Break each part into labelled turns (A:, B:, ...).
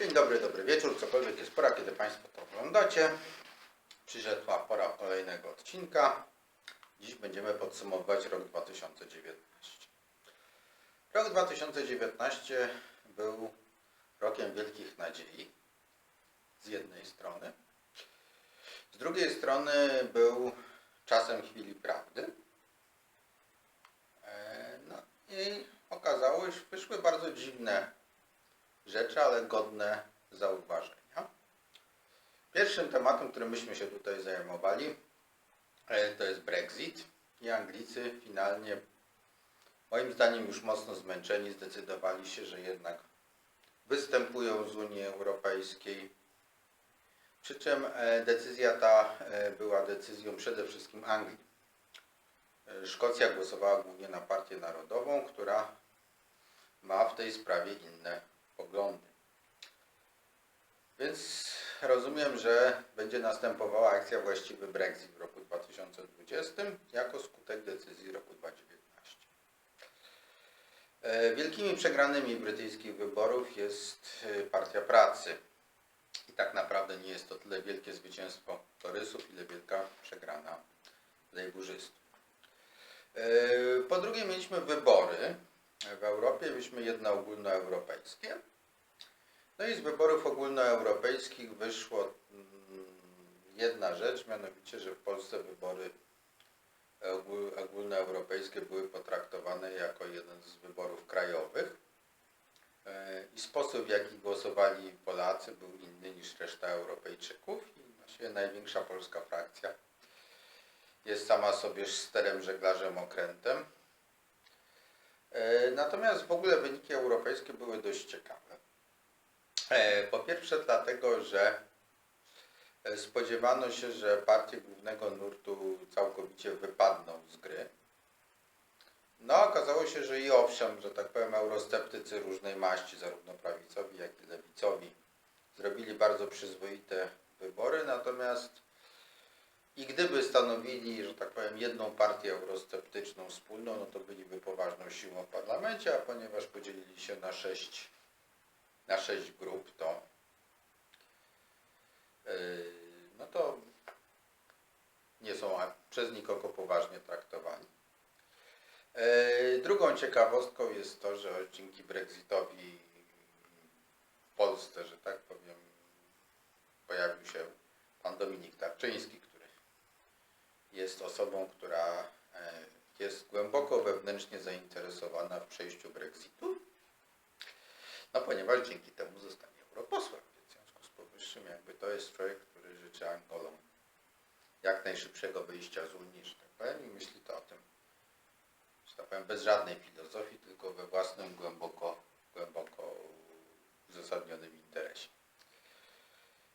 A: Dzień dobry, dobry wieczór, cokolwiek jest pora, kiedy Państwo to oglądacie. Przyszedła pora kolejnego odcinka. Dziś będziemy podsumowywać rok 2019. Rok 2019 był rokiem wielkich nadziei z jednej strony. Z drugiej strony był czasem chwili prawdy. E, No i okazało się, wyszły bardzo dziwne rzeczy, ale godne zauważenia. Pierwszym tematem, którym myśmy się tutaj zajmowali, e, to jest Brexit. I Anglicy finalnie, moim zdaniem już mocno zmęczeni, zdecydowali się, że jednak występują z Unii Europejskiej. Przy czym e, decyzja ta e, była decyzją przede wszystkim Anglii. Szkocja głosowała głównie na Partię Narodową, która ma w tej sprawie inne poglądy. Więc rozumiem, że będzie następowała akcja właściwy Brexit w roku 2020 jako skutek decyzji roku 2019. E, Wielkimi przegranymi brytyjskich wyborów jest e, Partia Pracy. I tak naprawdę nie jest to tyle wielkie zwycięstwo torysów, ile wielka przegrana lejburzystów. E, Po drugie mieliśmy wybory w Europie, mieliśmy jedno ogólnoeuropejskie. No i z wyborów ogólnoeuropejskich wyszło mm, jedna rzecz, mianowicie, że w Polsce wybory ogól- ogólnoeuropejskie były potraktowane jako jeden z wyborów krajowych. E, I sposób, w jaki głosowali Polacy, był inny niż reszta Europejczyków. I właściwie największa polska frakcja jest sama sobie sterem, żeglarzem, okrętem. E, Natomiast w ogóle wyniki europejskie były dość ciekawe. E, Po pierwsze dlatego, że e, spodziewano się, że partie głównego nurtu całkowicie wypadną z gry. No, okazało się, że i owszem, że tak powiem, eurosceptycy różnej maści, zarówno prawicowi, jak i lewicowi, zrobili bardzo przyzwoite wybory, natomiast i gdyby stanowili, że tak powiem, jedną partię eurosceptyczną wspólną, no to byliby poważną siłą w parlamencie, a ponieważ podzielili się na sześć, na sześć grup, to yy, no to nie są przez nikogo poważnie traktowani. Yy, Drugą ciekawostką jest to, że dzięki Brexitowi w Polsce, że tak powiem, pojawił się pan Dominik Tarczyński, który jest osobą, która e, jest głęboko wewnętrznie zainteresowana w przejściu no ponieważ dzięki temu zostanie europosłem. W związku z powyższym jakby to jest człowiek, który życzy Angolom jak najszybszego wyjścia z Unii, że tak powiem, i myśli to o tym, że tak powiem, bez żadnej filozofii, tylko we własnym głęboko, głęboko uzasadnionym interesie.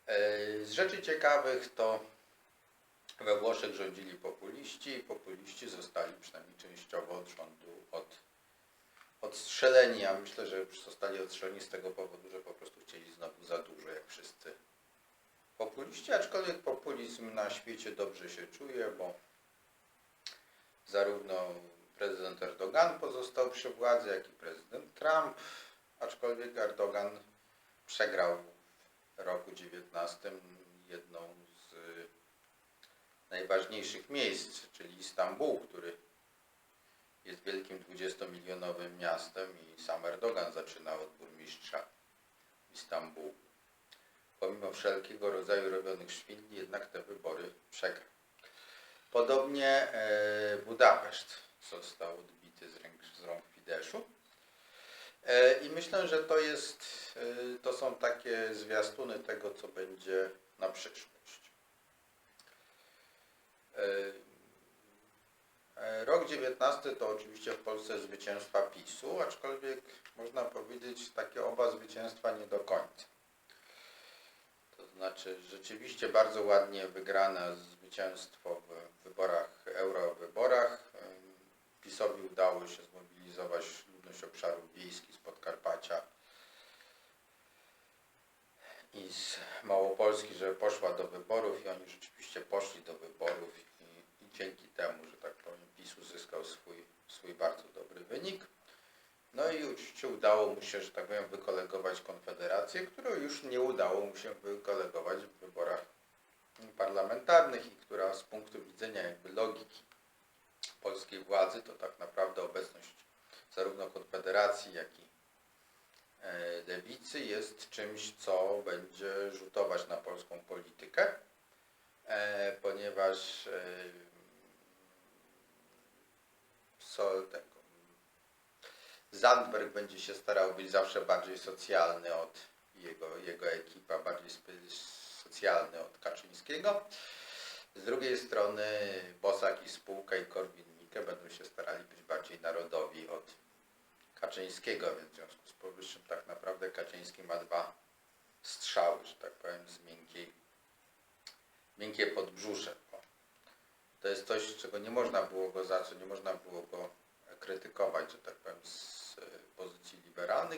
A: E, Z rzeczy ciekawych to we Włoszech rządzili populiści i populiści zostali przynajmniej częściowo od rządu od, odstrzeleni. Ja myślę, że zostali odstrzeleni z tego powodu, że po prostu chcieli znowu za dużo, jak wszyscy populiści, aczkolwiek populizm na świecie dobrze się czuje, bo zarówno prezydent Erdogan pozostał przy władzy, jak i prezydent Trump, aczkolwiek Erdogan przegrał w roku 19 jedną z najważniejszych miejsc, czyli Stambuł, który 20-milionowym miastem i sam Erdogan zaczynał od burmistrza Istambułu. Pomimo wszelkiego rodzaju robionych szwindli, jednak te wybory przegrał. Podobnie e, Budapeszt został odbity z rąk, z rąk Fideszu. E, I myślę, że to jest, e, to są takie zwiastuny tego, co będzie na przyszłość. E, e, Rok 19 to oczywiście w Polsce zwycięstwa PiSu, aczkolwiek można powiedzieć takie oba zwycięstwa nie do końca. To znaczy rzeczywiście bardzo ładnie wygrane zwycięstwo w wyborach, eurowyborach. Ym, PiSowi udało się zmobilizować ludność obszarów wiejskich z Podkarpacia i z Małopolski, że poszła do wyborów i oni rzeczywiście poszli do wyborów i, i dzięki temu, że tak powiem, PiS uzyskał swój, swój bardzo dobry wynik. No i już oczywiście udało mu się, że tak powiem, wykolegować Konfederację, którą już nie udało mu się wykolegować w wyborach parlamentarnych i która z punktu widzenia jakby logiki polskiej władzy, to tak naprawdę obecność zarówno Konfederacji, jak i e, Lewicy jest czymś, co będzie rzutować na polską politykę, e, ponieważ e, Sol tego Zandberg będzie się starał być zawsze bardziej socjalny od jego, jego ekipa, bardziej socjalny od Kaczyńskiego. Z drugiej strony Bosak i spółka i Korwin-Mikke będą się starali być bardziej narodowi od Kaczyńskiego, więc w związku z powyższym tak naprawdę Kaczyński ma dwa strzały, że tak powiem, z miękkiej, miękkie podbrzusze. To jest coś, czego nie można było go za co nie można było go krytykować, że tak powiem, z e,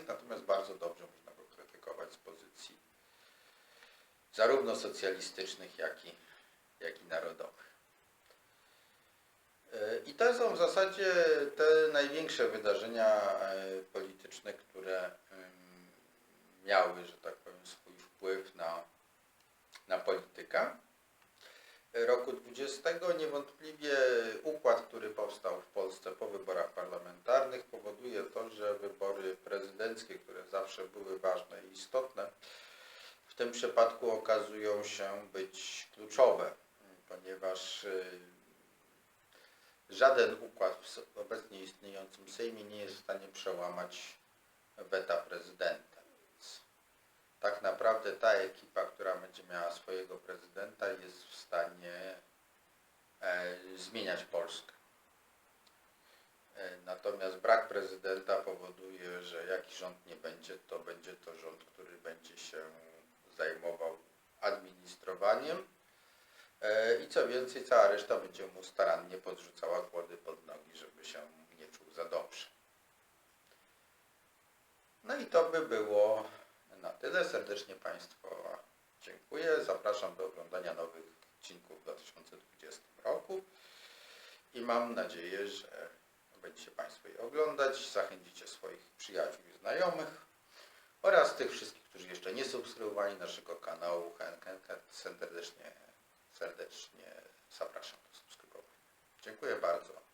A: natomiast bardzo dobrze można go krytykować z pozycji zarówno socjalistycznych, jak i, jak i narodowych. E, I to są w zasadzie te największe wydarzenia e, polityczne, które miały, że tak powiem, swój wpływ na, na politykę roku 20 niewątpliwie układ, który powstał w Polsce po wyborach parlamentarnych powoduje to, że wybory prezydenckie, które zawsze były ważne i istotne, w tym przypadku okazują się być kluczowe, ponieważ y, żaden układ w obecnie istniejącym Sejmie nie jest w stanie przełamać weta prezydenta. Więc tak naprawdę ta ekipa, która będzie miała swojego prezydenta, jest w stanie e, zmieniać Polskę. Prezydenta powoduje, że jaki rząd nie będzie, to będzie to rząd, który będzie się zajmował administrowaniem. E, I co więcej, cała reszta będzie mu starannie podrzucała kłody pod nogi, żeby się nie czuł za dobrze. No i to by było na tyle. Serdecznie Państwu dziękuję. Zapraszam do oglądania nowych odcinków w 2020 roku i mam nadzieję, że będziecie Państwo je oglądać, zachęcicie swoich przyjaciół i znajomych oraz tych wszystkich, którzy jeszcze nie subskrybowali naszego kanału. Serdecznie, serdecznie zapraszam do subskrybowania. Dziękuję bardzo.